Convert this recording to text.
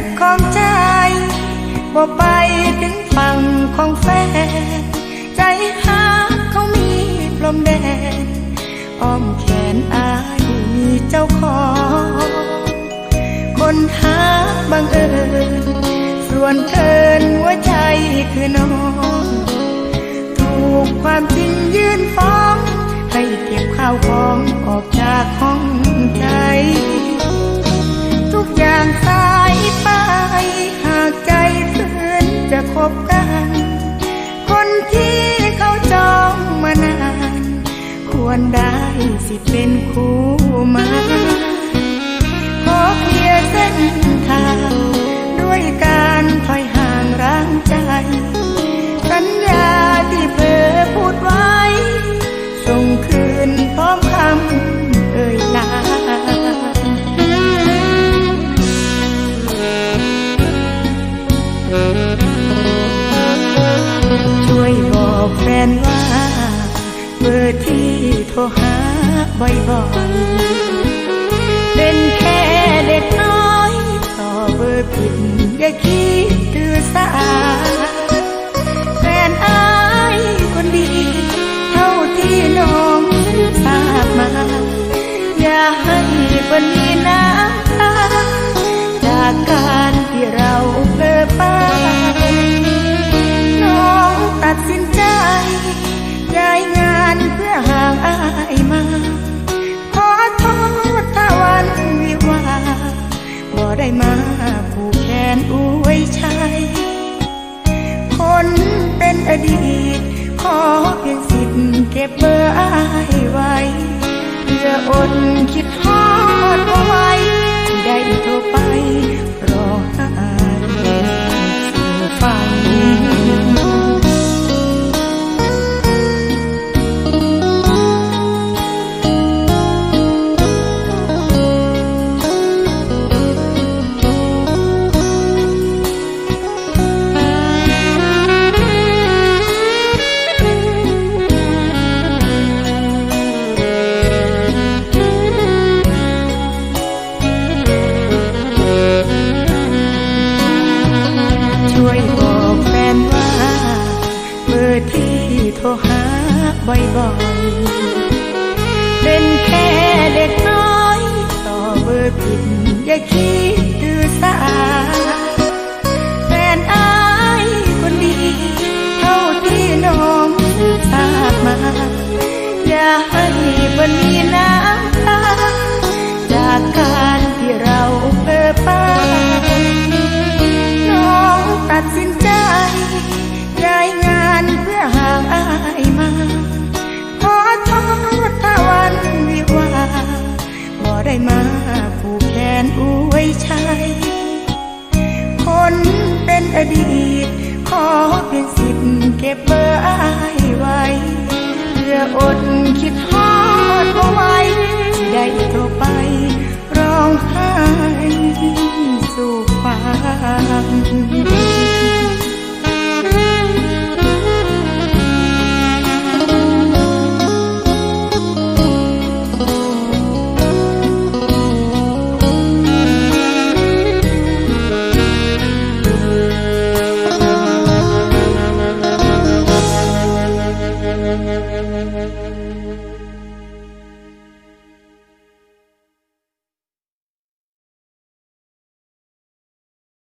สิทของใจบ่ไปถึงฝั่งของแฟน ใจหักเขามีปลมแดงอ้อมแขนอายมีเจ้าของ คนหักบังเอิญส่วนเทินหัวใจคือน้อง ถูกความจริงยืนฟ้อง ให้เก็บข้าวของออก บกัน คนที่เขาจองมานาน ควรได้สิเป็นคู่มา บอกแฟนว่าเบอร์ที่โทรหาบ่อยๆเป็นแค่เด็กน้อยต่อเบอร์ผิดอย่าคิด อดีต ขอเพียงสิทธิ์เก็บเบอร์อายไว้ เพื่ออดคิดทอ บ่อยๆ เป็นแค่เด็กน้อย ต่อเบอร์ผิด อย่าคิดตือสาแฟนอายคนดี เท่าที่น้องทราบมา อย่าให้บันมีน้ำตาจากการที่เราเพ้อไปน้องตัดสินใจ ได้มาผูกแขนอวยชัยคนเป็นอดีต ขอเป็นสิทธิ์